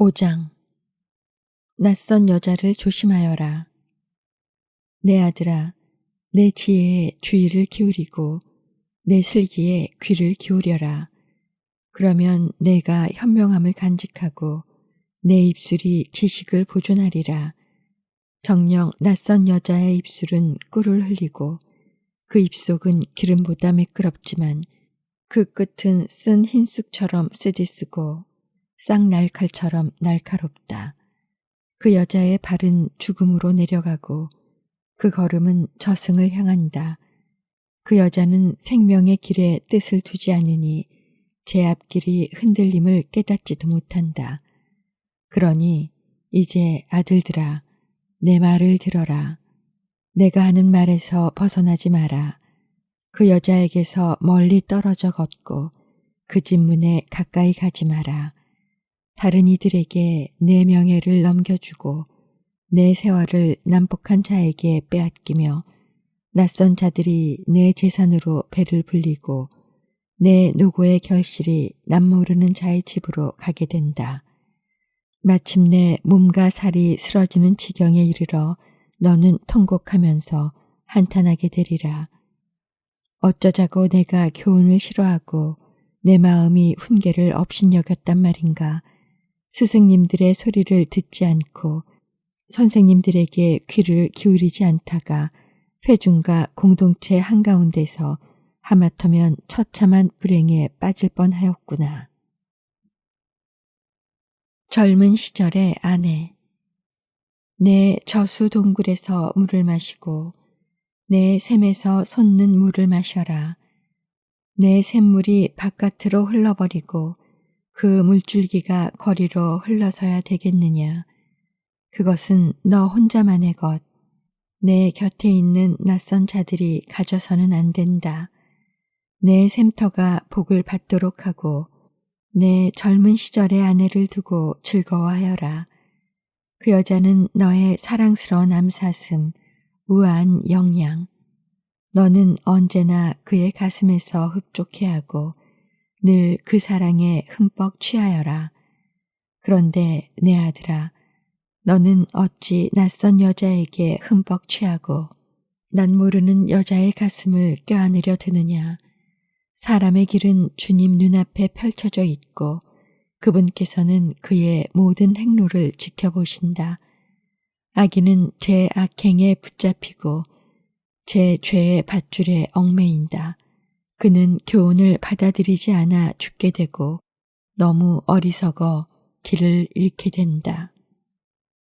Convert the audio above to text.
5장 낯선 여자를 조심하여라. 내 아들아, 내 지혜에 주의를 기울이고 내 슬기에 귀를 기울여라. 그러면 내가 현명함을 간직하고 내 입술이 지식을 보존하리라. 정녕 낯선 여자의 입술은 꿀을 흘리고 그 입속은 기름보다 매끄럽지만 그 끝은 쓴 흰쑥처럼 쓰디쓰고 쌍날칼처럼 날카롭다. 그 여자의 발은 죽음으로 내려가고 그 걸음은 저승을 향한다. 그 여자는 생명의 길에 뜻을 두지 않으니 제 앞길이 흔들림을 깨닫지도 못한다. 그러니 이제 아들들아 내 말을 들어라. 내가 하는 말에서 벗어나지 마라. 그 여자에게서 멀리 떨어져 걷고 그 집 문에 가까이 가지 마라. 다른 이들에게 내 명예를 넘겨주고 내 세월을 남북한 자에게 빼앗기며 낯선 자들이 내 재산으로 배를 불리고 내 노고의 결실이 남모르는 자의 집으로 가게 된다. 마침내 몸과 살이 쓰러지는 지경에 이르러 너는 통곡하면서 한탄하게 되리라. 어쩌자고 내가 교훈을 싫어하고 내 마음이 훈계를 업신여겼단 말인가. 스승님들의 소리를 듣지 않고 선생님들에게 귀를 기울이지 않다가 회중과 공동체 한가운데서 하마터면 처참한 불행에 빠질 뻔하였구나. 젊은 시절의 아내 내 저수 동굴에서 물을 마시고 내 샘에서 솟는 물을 마셔라. 내 샘물이 바깥으로 흘러버리고 그 물줄기가 거리로 흘러서야 되겠느냐. 그것은 너 혼자만의 것. 내 곁에 있는 낯선 자들이 가져서는 안 된다. 내 샘터가 복을 받도록 하고 내 젊은 시절의 아내를 두고 즐거워하여라. 그 여자는 너의 사랑스러운 암사슴, 우아한 영양. 너는 언제나 그의 가슴에서 흡족해 하고 늘 그 사랑에 흠뻑 취하여라. 그런데 내 아들아, 너는 어찌 낯선 여자에게 흠뻑 취하고 난 모르는 여자의 가슴을 껴안으려 드느냐. 사람의 길은 주님 눈앞에 펼쳐져 있고 그분께서는 그의 모든 행로를 지켜보신다. 아기는 제 악행에 붙잡히고 제 죄의 밧줄에 얽매인다. 그는 교훈을 받아들이지 않아 죽게 되고 너무 어리석어 길을 잃게 된다.